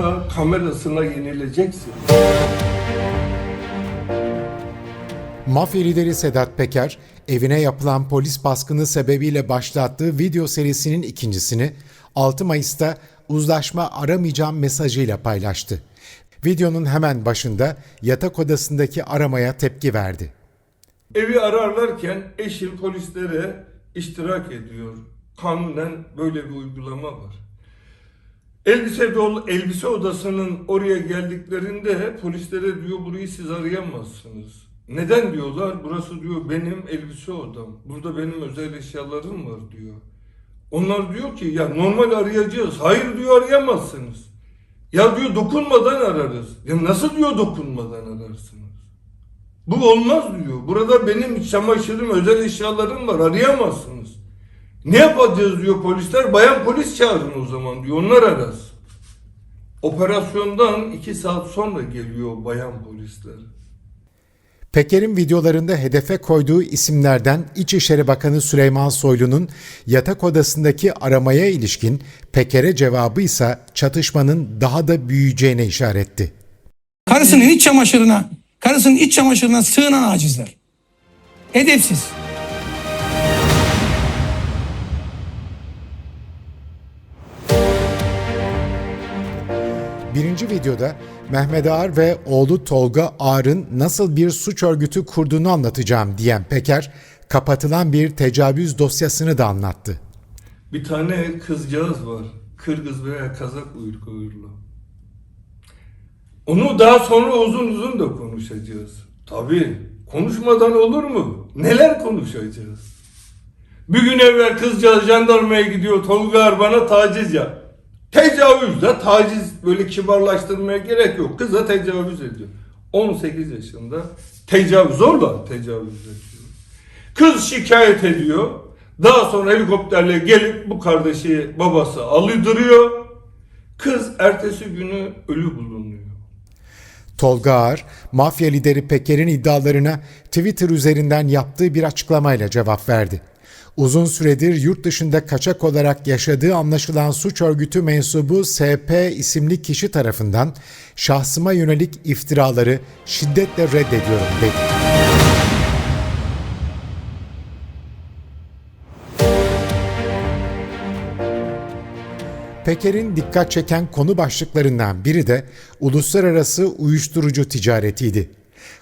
telefonuna, kamerasına yenileceksin. Mafya lideri Sedat Peker, evine yapılan polis baskını sebebiyle başlattığı video serisinin ikincisini 6 Mayıs'ta uzlaşma aramayacağım mesajıyla paylaştı. Videonun hemen başında yatak odasındaki aramaya tepki verdi. Evi ararlarken eşim polislere iştirak ediyor. Kanunen böyle bir uygulama var. Elbise dolu elbise odasının oraya geldiklerinde polislere diyor burayı siz arayamazsınız. Neden diyorlar? Burası diyor benim elbise odam. Burada benim özel eşyalarım var diyor. Onlar diyor ki ya normal arayacağız. Hayır diyor arayamazsınız. Ya diyor dokunmadan ararız. Ya nasıl diyor dokunmadan ararsınız? Bu olmaz diyor. Burada benim çamaşırım, özel eşyalarım var. Arayamazsınız. Ne yapacağız diyor polisler. Bayan polis çağırın o zaman diyor. Onlar arasın. Operasyondan iki saat sonra geliyor bayan polisler. Peker'in videolarında hedefe koyduğu isimlerden İçişleri Bakanı Süleyman Soylu'nun yatak odasındaki aramaya ilişkin Peker'e cevabı ise çatışmanın daha da büyüyeceğine işaretti. Karısının iç çamaşırına, karısının iç çamaşırına sığınan acizler. Edepsiz. Birinci videoda Mehmet Ağar ve oğlu Tolga Ağar'ın nasıl bir suç örgütü kurduğunu anlatacağım diyen Peker, kapatılan bir tecavüz dosyasını da anlattı. Bir tane kızcağız var. Kırgız veya Kazak uyruklu. Onu daha sonra uzun uzun da konuşacağız. Tabii. Konuşmadan olur mu? Neler konuşacağız? Bir gün evvel kızcağız jandarmaya gidiyor. Tolga bana taciz ya. Tecavüz de taciz böyle kibarlaştırmaya gerek yok. Kıza tecavüz ediyor. 18 yaşında tecavüz zorla tecavüz ediyor. Kız şikayet ediyor. Daha sonra helikopterle gelip bu kardeşi babası alıdırıyor. Kız ertesi günü ölü bulunuyor. Tolga Ağar, mafya lideri Peker'in iddialarına Twitter üzerinden yaptığı bir açıklamayla cevap verdi. Uzun süredir yurt dışında kaçak olarak yaşadığı anlaşılan suç örgütü mensubu SP isimli kişi tarafından şahsıma yönelik iftiraları şiddetle reddediyorum dedi. Peker'in dikkat çeken konu başlıklarından biri de uluslararası uyuşturucu ticaretiydi.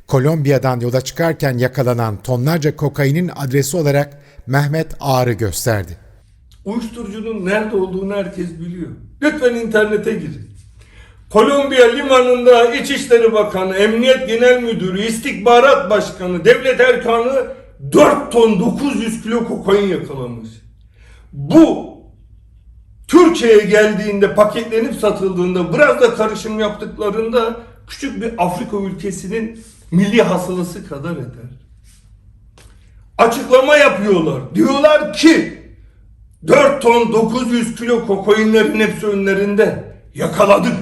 Kolombiya'dan yola çıkarken yakalanan tonlarca kokainin adresi olarak Mehmet Ağar'ı gösterdi. Uyuşturucunun nerede olduğunu herkes biliyor. Lütfen internete girin. Kolombiya limanında İçişleri Bakanı, Emniyet Genel Müdürü, İstihbarat Başkanı, Devlet Erkanı 4 ton 900 kilo kokain yakalamış. Bu Türkiye'ye geldiğinde paketlenip satıldığında biraz da karışım yaptıklarında küçük bir Afrika ülkesinin milli hasılası kadar eder. Açıklama yapıyorlar. Diyorlar ki 4 ton 900 kilo kokainlerin hepsi önlerinde. Yakaladık.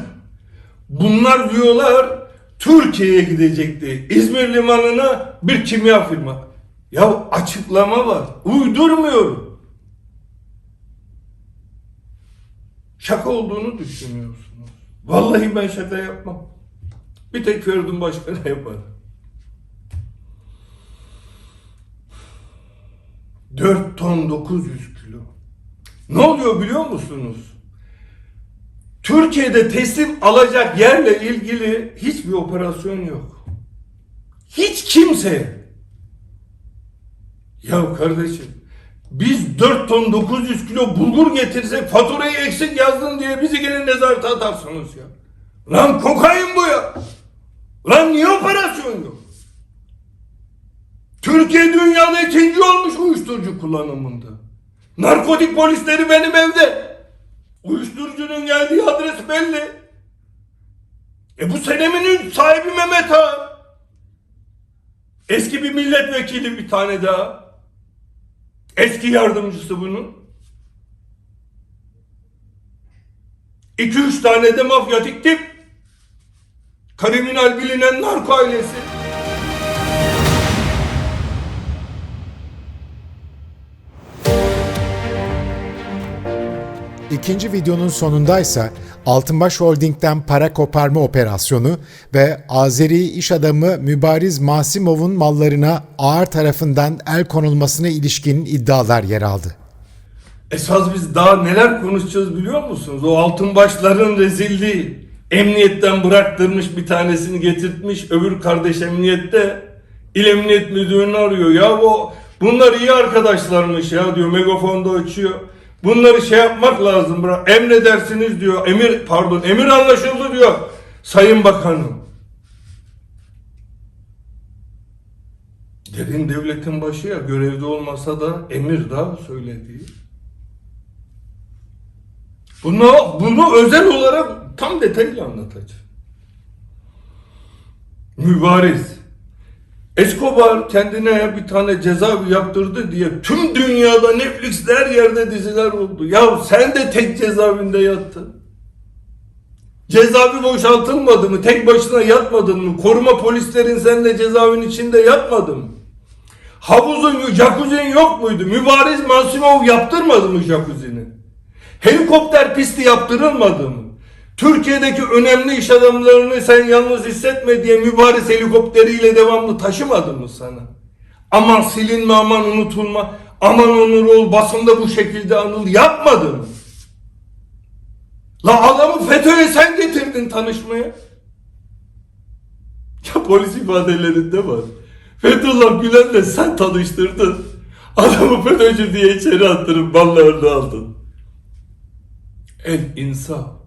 Bunlar diyorlar Türkiye'ye gidecekti. İzmir limanına bir kimya firma. Ya açıklama var. Uydurmuyorum. Şaka olduğunu düşünüyorsunuz. Vallahi ben şaka yapmam. Bir tek Feridun Başkan'a yaparım. 4 ton 900 kilo. Ne oluyor biliyor musunuz? Türkiye'de teslim alacak yerle ilgili hiçbir operasyon yok. Hiç kimse. Ya kardeşim biz 4 ton 900 kilo bulgur getirsek faturayı eksik yazdın diye bizi gene nezarete atarsınız ya. Lan kokain bu ya. Lan niye operasyon yok? Türkiye dünyada ikinci olmuş uyuşturucu kullanımında. Narkotik polisleri benim evde. Uyuşturucunun geldiği adres belli. E bu senemin sahibi Mehmet Ağa. Eski bir milletvekili bir tane daha. Eski yardımcısı bunun. İki üç tane de mafyatik tip. Kriminal bilinen narko ailesi. İkinci videonun sonundaysa Altınbaş Holding'den para koparma operasyonu ve Azeri iş adamı Mübariz Masimov'un mallarına ağır tarafından el konulmasına ilişkin iddialar yer aldı. Esas biz daha neler konuşacağız biliyor musunuz? O altın başların rezilliği. Emniyetten bıraktırmış bir tanesini getirtmiş. Öbür kardeş emniyette. İl Emniyet Müdürünü arıyor. Ya bu bunlar iyi arkadaşlarmış ya diyor. Megafonda açıyor. Bunları şey yapmak lazım. Bırak. Emredersiniz diyor. Emir pardon emir anlaşıldı diyor. Sayın Bakanım. Derin devletin başı ya görevde olmasa da emir daha söylediği. Bunu, bunu özel olarak tam detaylı anlatacağım. Mübariz. Escobar kendine bir tane cezaevi yaptırdı diye tüm dünyada Netflix'te her yerde diziler oldu. Ya sen de tek cezaevinde yattın. Cezaevi boşaltılmadı mı? Tek başına yatmadın mı? Koruma polislerin sen de cezaevinin içinde yatmadı mı? Havuzun, jacuzzi'nin yok muydu? Mübariz Masimov yaptırmadı mı jacuzzi'ni? Helikopter pisti yaptırılmadı mı? Türkiye'deki önemli iş adamlarını sen yalnız hissetme diye mübariz helikopteriyle devamlı taşımadı mı sana? Aman silinme, aman unutulma, aman onur ol, basında bu şekilde anıl yapmadı mı? La adamı FETÖ'ye sen getirdin tanışmaya. Ya polis ifadelerinde var. Fethullah Gülen'le sen tanıştırdın. Adamı FETÖ'cü diye içeri attırıp mallarını aldın. El insaf.